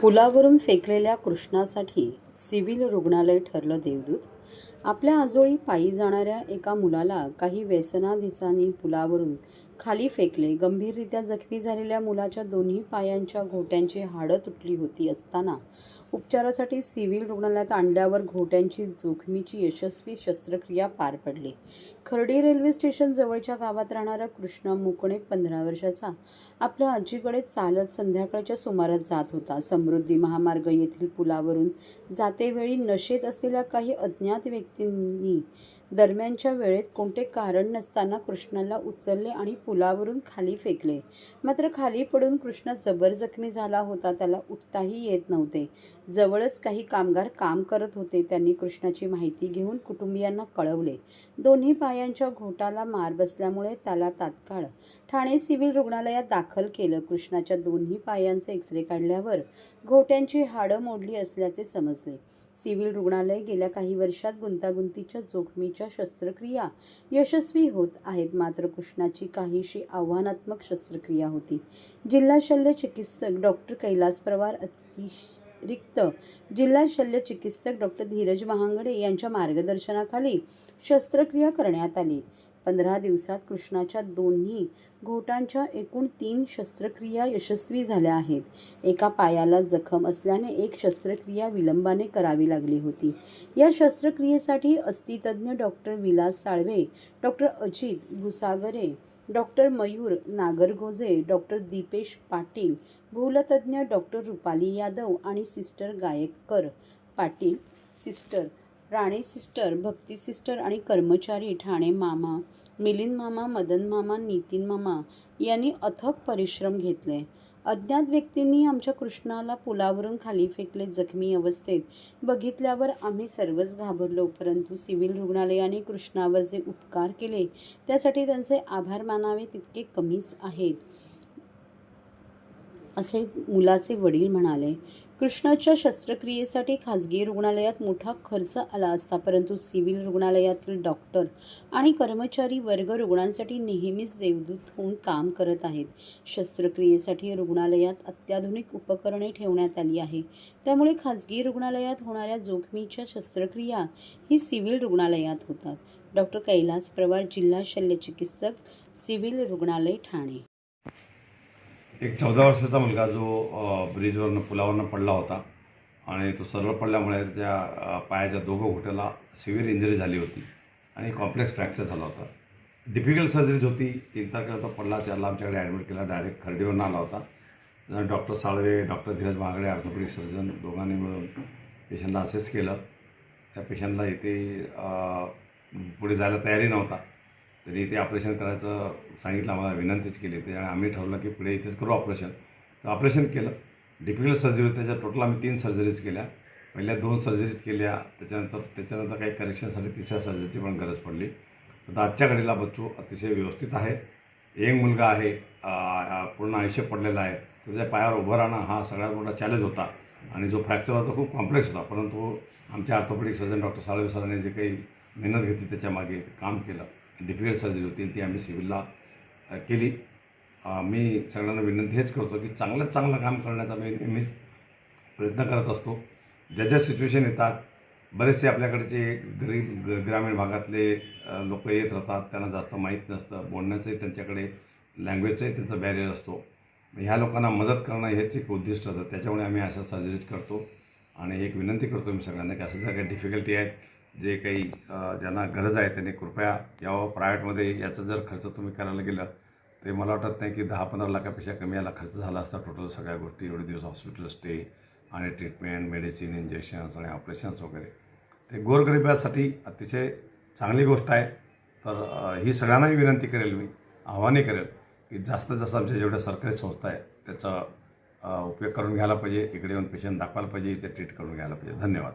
पुलावरून फेकलेल्या कृष्णासाठी सिव्हिल रुग्णालय ठरलं देवदूत. आपल्या आजोळी पायी जाणाऱ्या एका मुलाला काही व्यसनाधिसांनी पुलावरून खाली फेकले. गंभीररित्या जखमी झालेल्या मुलाच्या दोन्ही पायांच्या घोट्यांची हाडं तुटली होती असताना उपचारासाठी सिव्हिल रुग्णालयात आणल्यावर घोट्यांची जोखमीची यशस्वी शस्त्रक्रिया पार पडली. खर्डी रेल्वे स्टेशन जवळच्या गावात राहणारा कृष्ण मुकणे पंधरा वर्षाचा आपल्या आजीकडे चालत संध्याकाळच्या सुमारास जात होता. समृद्धी महामार्ग येथील पुलावरून जातेवेळी नशेत असलेल्या काही अज्ञात व्यक्ती व्यक्तींनी दरम्यानच्या वेळेत कोणते कारण नसताना कृष्णाला उचलले आणि पुलावरून खाली फेकले. मात्र खाली पडून कृष्ण जबर जखमी झाला होता त्याला उठताही येत नव्हते. जवळच काही कामगार काम करत होते त्यांनी कृष्णाची माहिती घेऊन कुटुंबियांना कळवले. दोन्ही पायांच्या घोटाला मार बसल्यामुळे त्याला तात्काळ ठाणे सिव्हिल रुग्णालयात दाखल केलं. कृष्णाच्या दोन्ही पायांचे एक्सरे काढल्यावर घोट्यांची हाडं मोडली असल्याचे समजले. सिव्हिल रुग्णालय गेल्या काही वर्षात गुंतागुंतीच्या जोखमीच्या शस्त्रक्रिया यशस्वी होत आहेत. मात्र कृष्णाची काहीशी आव्हानात्मक शस्त्रक्रिया होती. जिल्हा शल्य चिकित्सक डॉक्टर कैलास पवार अतिरिक्त जिल्हा शल्य चिकित्सक डॉक्टर धीरज महांगडे यांच्या मार्गदर्शनाखाली शस्त्रक्रिया करण्यात आली. पंधरा दिवसात कृष्णाच्या दोन्ही घोटांच्या एकूण तीन शस्त्रक्रिया यशस्वी झाल्या आहेत. एका पायाला जखम असल्याने एक शस्त्रक्रिया विलंबाने करावी लागली होती. या शस्त्रक्रियेसाठी अस्थितज्ञ doctor Vilas Salve doctor Ajit Bhusagare doctor Mayur Nagargoje doctor Deepesh Patil भूलतज्ञ doctor Rupali Yadav आणि sister Gaikar Patil sister Rane sister Bhakti sister आणि कर्मचारी ठाणे मामा मिलिंद मामा मदन मामा नितीन मामा यांनी अथक परिश्रम घेतले. अज्ञात व्यक्तींनी आमच्या कृष्णाला पुलावरून खाली फेकले जखमी अवस्थेत. बघितल्यावर आम्ही सर्वच घाबरलो परंतु सिव्हिल रुग्णालयाने कृष्णावर जे उपकार केले त्यासाठी त्यांचे आभार मानावे तितके कमीच आहेत असे मुलाचे वडील म्हणाले. कृष्णाच्या शस्त्रक्रियेसाठी खाजगी रुग्णालयात मोठा खर्च आला असता परंतु सिव्हिल रुग्णालयातील डॉक्टर आणि कर्मचारी वर्ग रुग्णांसाठी नेहमीच देवदूत होऊन काम करत आहेत. शस्त्रक्रियेसाठी रुग्णालयात अत्याधुनिक उपकरणे ठेवण्यात आली आहे. त्यामुळे खाजगी रुग्णालयात होणाऱ्या जोखमीच्या शस्त्रक्रिया ही सिव्हिल रुग्णालयात होतात. डॉक्टर कैलास प्रवार जिल्हा शल्यचिकित्सक सिव्हिल रुग्णालय ठाणे. एक चौदा वर्षाचा मुलगा जो ब्रिजवरनं पुलावरनं पडला होता आणि तो सरळ पडल्यामुळे त्या पायाच्या दोघं घोट्याला सिव्हिअर इंजरी झाली होती आणि कॉम्प्लेक्स फ्रॅक्चर झाला होता. डिफिकल्ट सर्जरीज होती. तीन तारखेला तो पडला. त्याला आमच्याकडे ॲडमिट केला. डायरेक्ट खर्डीवरून आला होता. डॉक्टर साळवे डॉक्टर धीरज महागडे ऑर्थोपेडिक सर्जन दोघांनी मिळून पेशंटला असेस केलं. त्या पेशंटला इथे पुढे जायला तयारी नव्हता. तरी इथे ऑपरेशन करायचं सांगितलं आम्हाला विनंतीच केली होती. आणि आम्ही ठरवलं की पुढे इथेच करू ऑपरेशन. तर ऑपरेशन केलं. डिफिकल्ट सर्जरी होती. त्याच्या टोटल आम्ही तीन सर्जरीज केल्या. पहिल्या दोन सर्जरीज केल्या. त्याच्यानंतर त्याच्यानंतर काही करेक्शनसाठी तिसऱ्या सर्जरीची पण गरज पडली. तर आजच्या घडीला बच्चू अतिशय व्यवस्थित आहे. यंग मुलगा आहे. पूर्ण आयुष्य पडलेला आहे. त्याच्या पायावर उभं राहणं हा सगळ्यात मोठा चॅलेंज होता. आणि जो फ्रॅक्चर होता तो खूप कॉम्प्लेक्स होता. परंतु आमच्या ऑर्थोपेडिक सर्जन डॉक्टर साळवे सरांनी जे काही मेहनत घेतली त्याच्यामागे काम केलं. डिफिकल्ट सर्जरी होती ती आम्ही सिव्हिलला केली. मी सगळ्यांना विनंती हेच करतो की चांगल्यात चांगलं काम करण्याचा मी नेहमी प्रयत्न करत असतो. ज्या ज्या सिच्युएशन येतात बरेचसे आपल्याकडचे गरीब ग ग्रामीण भागातले लोक येत राहतात त्यांना जास्त माहीत नसतं बोलण्याचंही त्यांच्याकडे लँग्वेजचाही त्यांचा बॅरियर असतो. ह्या लोकांना मदत करणं हेच एक उद्दिष्ट असतं त्याच्यामुळे आम्ही अशा सर्जरीज करतो. आणि एक विनंती करतो मी सगळ्यांना की असं ज्या काही डिफिकल्टी आहेत जे काही ज्यांना गरज आहे त्यांनी कृपया यावं. प्रायव्हेटमध्ये याचा जर खर्च तुम्ही करायला गेलं ते मला वाटत नाही की दहा पंधरा लाखापेक्षा कमी याला खर्च झाला असता टोटल सगळ्या गोष्टी. एवढे दिवस हॉस्पिटल स्टे आणि ट्रीटमेंट मेडिसिन इंजेक्शन्स आणि ऑपरेशन्स वगैरे. ते गोरगरिबासाठी अतिशय चांगली गोष्ट आहे. तर ही सगळ्यांनाही विनंती करेल मी आव्हाने करेल की जास्तीत जास्त आमच्या जेवढ्या सरकारी संस्था आहे त्याचा उपयोग करून घ्यायला पाहिजे. इकडे येऊन पेशंट दाखवायला पाहिजे इथे ट्रीट करून घ्यायला पाहिजे. धन्यवाद.